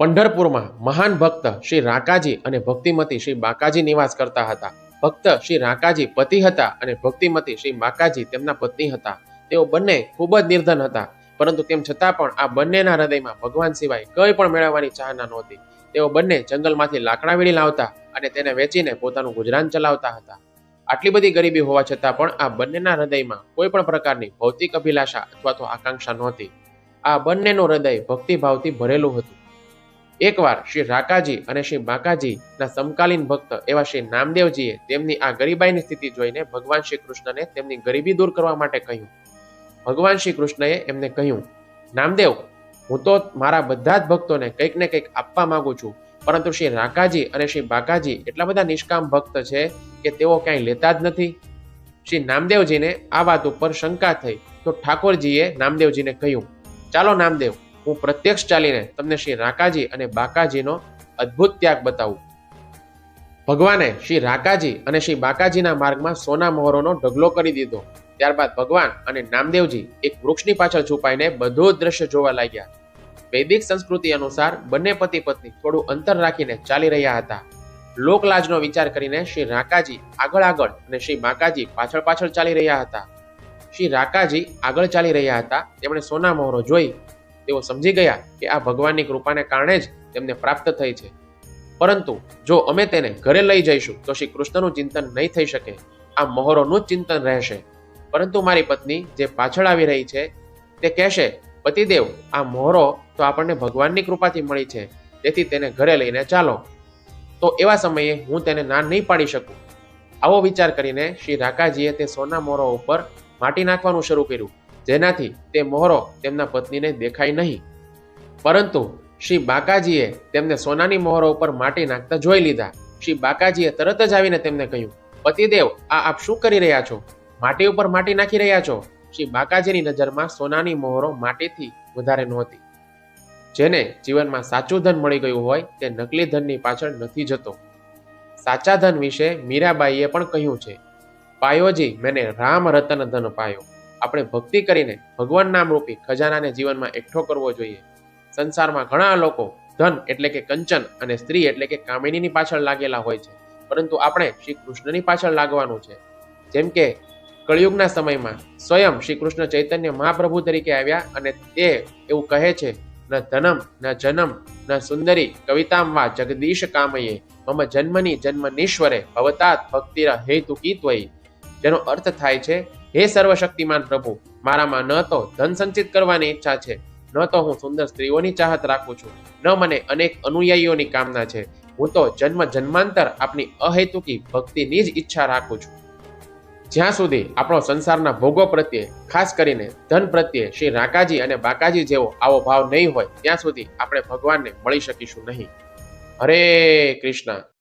પંઢરપુરમાં મહાન ભક્ત શ્રી રાકાજી અને ભક્તિમતી શ્રી બાકાજી નિવાસ કરતા હતા. ભક્ત શ્રી રાકાજી પતિ હતા અને ભક્તિમતી શ્રી બાકાજી તેમના પત્ની હતા. તેઓ બંને ખૂબ જ નિર્ધન હતા, પરંતુ તેમ છતાં પણ આ બંનેના હૃદયમાં ભગવાન સિવાય કંઈ પણ મેળવવાની ચાહના નહોતી. તેઓ બંને જંગલમાંથી લાકડા વીણી લાવતા અને તેને વેચીને પોતાનું ગુજરાન ચલાવતા હતા. આટલી બધી ગરીબી હોવા છતાં પણ આ બંનેના હૃદયમાં કોઈ પણ પ્રકારની ભૌતિક અભિલાષા અથવા તો આકાંક્ષા નહોતી. આ બંનેનું હૃદય ભક્તિભાવથી ભરેલું હતું. એકવાર શ્રી રાકાજી અને શ્રી બાકાજીના સમકાલીન ભક્ત એવા શ્રી નામદેવજીએ તેમની આ ગરીબાઈની સ્થિતિ જોઈને ભગવાન શ્રી કૃષ્ણને તેમની ગરીબી દૂર કરવા માટે કહ્યું. ભગવાન શ્રી કૃષ્ણએ એમને કહ્યું, નામદેવ, હું તો મારા બધા જ ભક્તોને કંઈક ને કંઈક આપવા માંગુ છું, પરંતુ શ્રી રાકાજી અને શ્રી બાકાજી એટલા બધા નિષ્કામ ભક્ત છે કે તેઓ ક્યાંય લેતા જ નથી. શ્રી નામદેવજીને આ વાત ઉપર શંકા થઈ તો ઠાકોરજીએ નામદેવજીને કહ્યું, ચાલો નામદેવ હું પ્રત્યક્ષ ચાલીને તમને શ્રી રાકાજી અને બાકાજીનો અદ્ભુત ત્યાગ બતાવું. ભગવાને શ્રી રાકાજી અને શ્રી બાકાજીના માર્ગમાં સોના મોહરોનો ઢગલો કરી દીધો. ત્યારબાદ ભગવાન અને નામદેવજી એક વૃક્ષની પાછળ છુપાઈને બધું જ દ્રશ્ય જોવા લાગ્યા. વૈદિક સંસ્કૃતિ અનુસાર બંને પતિ પત્ની થોડું અંતર રાખીને ચાલી રહ્યા હતા. લોકલાજનો વિચાર કરીને શ્રી રાકાજી આગળ આગળ અને શ્રી બાકાજી પાછળ પાછળ ચાલી રહ્યા હતા. શ્રી રાકાજી આગળ ચાલી રહ્યા હતા. તેમણે સોના મોહરો જોઈ તેઓ સમજી ગયા કે આ ભગવાનની કૃપાને કારણે જ તેમને પ્રાપ્ત થઈ છે. પરંતુ જો અમે તેને ઘરે લઈ જઈશું, તો શ્રી કૃષ્ણનું ચિંતન નહીં થઈ શકે. આ મોહરોનું જ ચિંતન રહેશે. પરંતુ મારી પત્ની જે પાછળ આવી રહી છે, તે કહેશે, પતિદેવ, આ મોહરો તો આપણને ભગવાનની કૃપાથી મળી છે. તેથી તેને ઘરે લઈને ચાલો. તો એવા સમયે હું તેને ના નહીં પાડી શકું. આવો વિચાર કરીને શ્રી રાકાજીએ તે સોના મોહરો ઉપર માટી નાખવાનું શરૂ કર્યું. જેનાથી તે મોહરો તેમના પત્નીને દેખાય નહીં. પરંતુ શ્રી બાકાજીએ તેમને સોનાની મોહરો ઉપર માટી નાખતા જોઈ લીધા. શ્રી બાકાજીએ તરત જ આવીને તેમને કહ્યું, પતિદેવ, આ આપ શું કરી રહ્યા છો? માટી ઉપર માટી નાખી રહ્યા છો? શ્રી બાકાજીની નજરમાં સોનાની મોહરો માટીથી વધારે નહોતી. જેને જીવનમાં સાચું ધન મળી ગયું હોય તે નકલી ધનની પાછળ નથી જતો. સાચા ધન વિશે મીરાબાઈએ પણ કહ્યું છે, પાયોજી, મેને રામ રતન ધન પાયો. આપણે ભક્તિ કરીને ભગવાન નામરૂપી ખજાનાને જીવનમાં એકઠો કરવો જોઈએ. સંસારમાં ઘણા લોકો ધન એટલે કે કંચન અને સ્ત્રી એટલે કે કામિનીની પાછળ લાગેલા હોય છે. પરંતુ આપણે શ્રી કૃષ્ણની પાછળ લાગવાનું છે. જેમ કે કળિયુગના સમયમાં સ્વયં શ્રી કૃષ્ણ ચૈતન્ય મહાપ્રભુ તરીકે આવ્યા અને તે એવું કહે છે, ન ધનમ, ન જનમ, ન સુંદરી, કવિતામ વા જગદીશ કામયે. મમ જન્મની જન્મનીશ્વરે ભવતાત ભક્તિર હેતુ કીત્વયી જેનો અર્થ થાય છે હે સર્વશક્તિમાન પ્રભુ, મારામાં ન તો ધન સંચિત કરવાની ઈચ્છા છે, ન તો હું સુંદર સ્ત્રીઓની ચાહત રાખું છું. ન મને અનેક અનુયાયીઓની કામના છે. હું તો જન્મ જન્માંતર આપની અહેતુકી ભક્તિની જ ઈચ્છા રાખું છું. જ્યાં સુધી આપણો સંસારના ભોગો પ્રત્યે, ખાસ કરીને ધન પ્રત્યે શ્રી રાકાજી અને બાકાજી જેવો આવો ભાવ નહીં હોય, ત્યાં સુધી આપણે ભગવાનને મળી શકીશું નહીં. હરે કૃષ્ણ.